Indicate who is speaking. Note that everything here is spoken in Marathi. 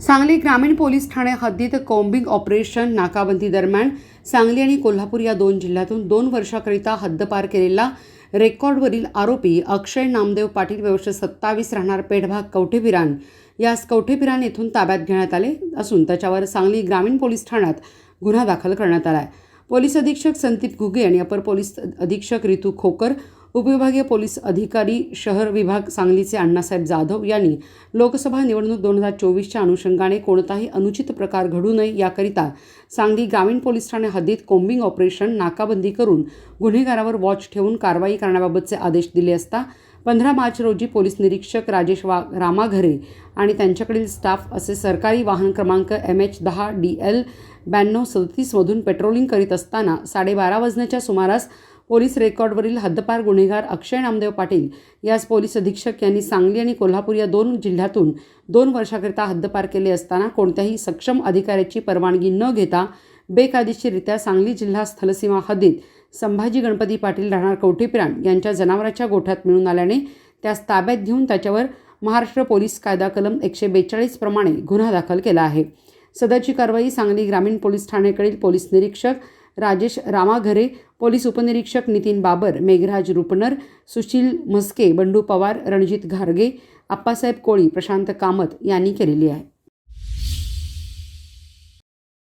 Speaker 1: सांगली ग्रामीण पोलीस ठाणे हद्दीत कॉम्बिंग ऑपरेशन नाकाबंदी दरम्यान सांगली आणि कोल्हापूर या दोन जिल्ह्यातून दोन वर्षाकरिता हद्दपार केलेला रेकॉर्डवरील आरोपी अक्षय नामदेव पाटील वर्ष सत्तावीस राहणार पेठभाग कवठेपिरान यास कवठेपिरान येथून ताब्यात घेण्यात आले असून त्याच्यावर सांगली ग्रामीण पोलीस ठाण्यात गुन्हा दाखल करण्यात आला आहे पोलीस अधीक्षक संदीप घुगे आणि अपर पोलीस अधीक्षक रितू खोकर उपविभागीय पोलीस अधिकारी शहर विभाग सांगलीचे अण्णासाहेब जाधव यांनी लोकसभा निवडणूक दोन हजार चोवीसच्या अनुषंगाने कोणताही अनुचित प्रकार घडू नये याकरिता सांगली ग्रामीण पोलीस ठाणे हद्दीत कोम्बिंग ऑपरेशन नाकाबंदी करून गुन्हेगारावर वॉच ठेवून कारवाई करण्याबाबतचे आदेश दिले असता पंधरा मार्च रोजी पोलीस निरीक्षक राजेश वा रामाघरे आणि त्यांच्याकडील स्टाफ असे सरकारी वाहन क्रमांक एम एच दहा डी एल ब्याण्णव सदतीसमधून पेट्रोलिंग करीत असताना साडेबारा वाजण्याच्या सुमारास पोलीस रेकॉर्डवरील हद्दपार गुन्हेगार अक्षय नामदेव पाटील यास पोलीस अधीक्षक यांनी सांगली आणि कोल्हापूर या दोन जिल्ह्यातून दोन वर्षाकरिता हद्दपार केले असताना कोणत्याही सक्षम अधिकाऱ्याची परवानगी न घेता बेकायदेशीररित्या सांगली जिल्हा स्थलसीमा हद्दीत संभाजी गणपती पाटील राहणार कवठेपिराण यांच्या जनावराच्या गोठ्यात मिळून आल्याने त्यास ताब्यात घेऊन त्याच्यावर महाराष्ट्र पोलीस कायदा कलम एकशे बेचाळीस प्रमाणे गुन्हा दाखल केला आहे. सदरची कारवाई सांगली ग्रामीण पोलीस ठाण्याकडील पोलीस निरीक्षक राजेश रामाघरे पोलीस उपनिरीक्षक नितीन बाबर मेघराज रुपनर सुशील म्हस्के बंडू पवार रणजित घारगे आप्पासाहेब कोळी प्रशांत कामत यांनी केलेली आहे.